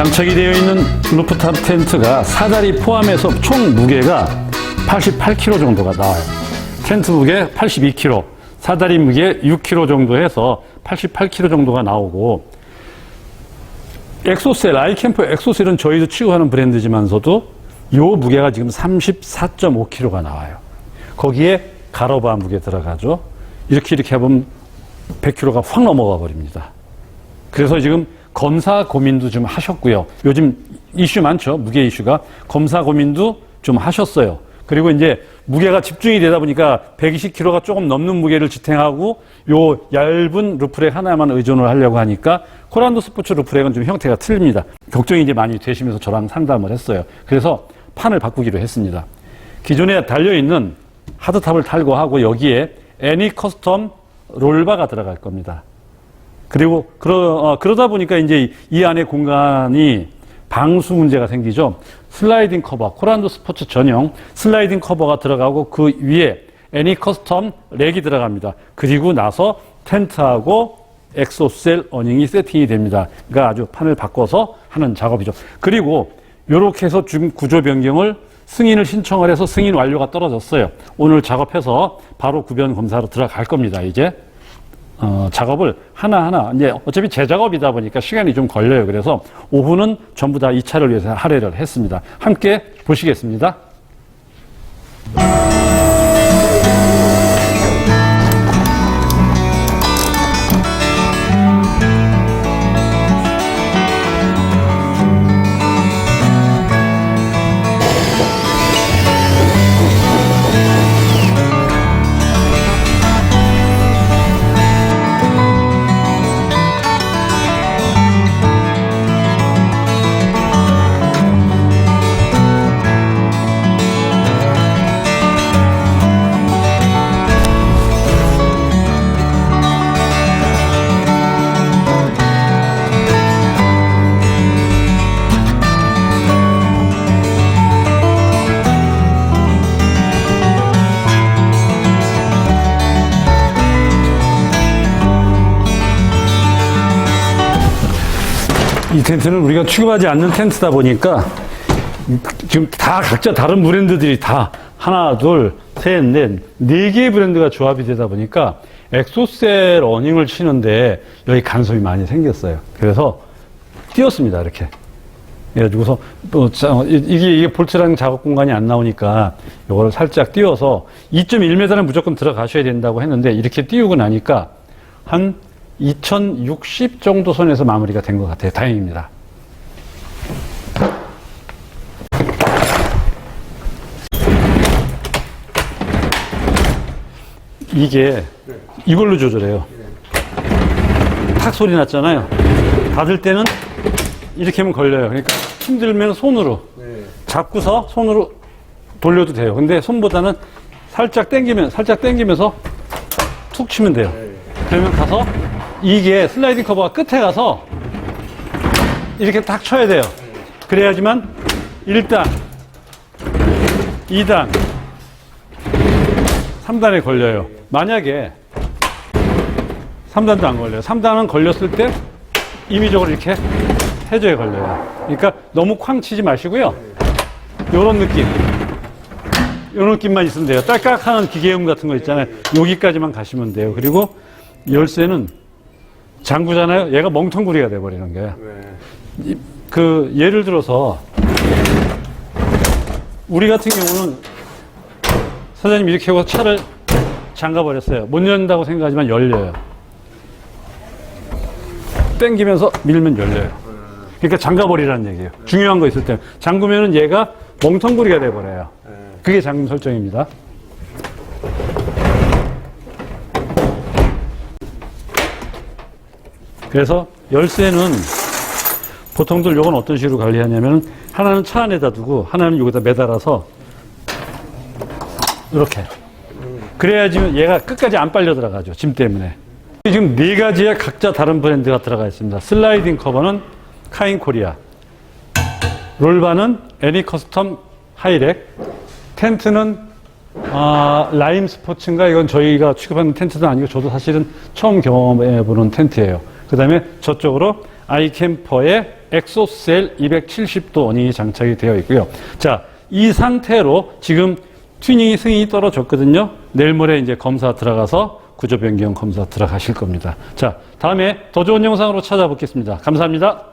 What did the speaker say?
장착이 되어 있는 루프탑 텐트가 사다리 포함해서 총 무게가 88kg 정도가 나와요. 텐트 무게 82kg, 사다리 무게 6kg 정도 해서 88kg 정도가 나오고 엑소셀, 아이캠프 엑소셀은 저희도 취급하는 브랜드지만서도 요 무게가 지금 34.5kg가 나와요. 거기에 가로바 무게 들어가죠. 이렇게 이렇게 해보면 100kg가 확 넘어가 버립니다. 그래서 지금 검사 고민도 좀 하셨고요. 요즘 이슈 많죠. 무게 이슈가. 검사 고민도 좀 하셨어요. 그리고 이제 무게가 집중이 되다 보니까 120kg가 조금 넘는 무게를 지탱하고 요 얇은 루프렉 하나만 의존을 하려고 하니까 코란도 스포츠 루프렉은 좀 형태가 틀립니다. 걱정이 이제 많이 되시면서 저랑 상담을 했어요. 그래서 판을 바꾸기로 했습니다. 기존에 달려있는 하드탑을 탈거하고 여기에 애니 커스텀 롤바가 들어갈 겁니다. 그리고 그러, 어, 그러다 보니까 이제 이- 이 안에 공간이 방수 문제가 생기죠. 슬라이딩 커버, 코란도 스포츠 전용 슬라이딩 커버가 들어가고 그 위에 애니 커스텀 렉이 들어갑니다. 그리고 나서 텐트하고 엑소셀 어닝이 세팅이 됩니다. 그러니까 아주 판을 바꿔서 하는 작업이죠. 그리고 이렇게 해서 지금 구조 변경을 승인을 신청을 해서 승인 완료가 떨어졌어요. 오늘 작업해서 바로 구변 검사로 들어갈 겁니다. 이제 어, 작업을 하나하나, 이제 어차피 제 작업이다 보니까 시간이 좀 걸려요. 그래서 오후는 전부 다 이 차를 위해서 할애를 했습니다. 함께 보시겠습니다. 텐트는 우리가 취급하지 않는 텐트다 보니까 지금 다 각자 다른 브랜드들이 다 하나, 둘, 셋, 넷, 네 개의 브랜드가 조합이 되다 보니까 엑소셀 어닝을 치는데 여기 간섭이 많이 생겼어요. 그래서 띄웠습니다, 이렇게. 그래가지고서 또 이게 이게 볼트라는 작업 공간이 안 나오니까 이거를 살짝 띄워서 2.1m는 무조건 들어가셔야 된다고 했는데 이렇게 띄우고 나니까 한 2060 정도 선에서 마무리가 된 것 같아요. 다행입니다. 이게 이걸로 조절해요. 탁 소리 났잖아요. 닫을 때는 이렇게 하면 걸려요. 그러니까 힘들면 손으로 잡고서 손으로 돌려도 돼요. 근데 손보다는 살짝 당기면 살짝 당기면서 툭 치면 돼요. 그러면 가서 이게 슬라이딩 커버가 끝에 가서 이렇게 딱 쳐야 돼요. 그래야지만 1단, 2단, 3단에 걸려요. 만약에 3단도 안 걸려요. 3단은 걸렸을 때 임의적으로 이렇게 해줘야 걸려요. 그러니까 너무 쾅 치지 마시고요. 요런 느낌. 요런 느낌만 있으면 돼요. 딸깍 하는 기계음 같은 거 있잖아요. 여기까지만 가시면 돼요. 그리고 열쇠는 장구잖아요. 얘가 멍텅구리가 돼버리는 거예요. 이- 그 예를 들어서 우리 같은 경우는 사장님 이렇게 하고 차를 잠가 버렸어요. 못 연다고 생각하지만 열려요. 땡기면서 밀면 열려요. 그러니까 잠가 버리라는 얘기예요. 중요한 거 있을 때 잠그면은 얘가 멍텅구리가 돼 버려요. 그게 잠금 설정입니다. 그래서 열쇠는 보통들 요건 어떤 식으로 관리하냐면 하나는 차 안에다 두고 하나는 여기다 매달아서 이렇게. 그래야지 얘가 끝까지 안 빨려 들어가죠 짐 때문에. 지금 네 가지의 각자 다른 브랜드가 들어가 있습니다. 슬라이딩 커버는 카인 코리아. 롤바는 애니 커스텀 하이렉. 텐트는 아, 라임 스포츠인가? 이건 저희가 취급하는 텐트도 아니고 저도 사실은 처음 경험해보는 텐트예요. 그 다음에 저쪽으로 아이캠퍼의 엑소셀 270도 원이 장착이 되어 있고요. 자, 이 상태로 지금 튜닝이 승인이 떨어졌거든요. 내일 모레 이제 검사 들어가서 구조 변경 검사 들어가실 겁니다. 자, 다음에 더 좋은 영상으로 찾아뵙겠습니다. 감사합니다.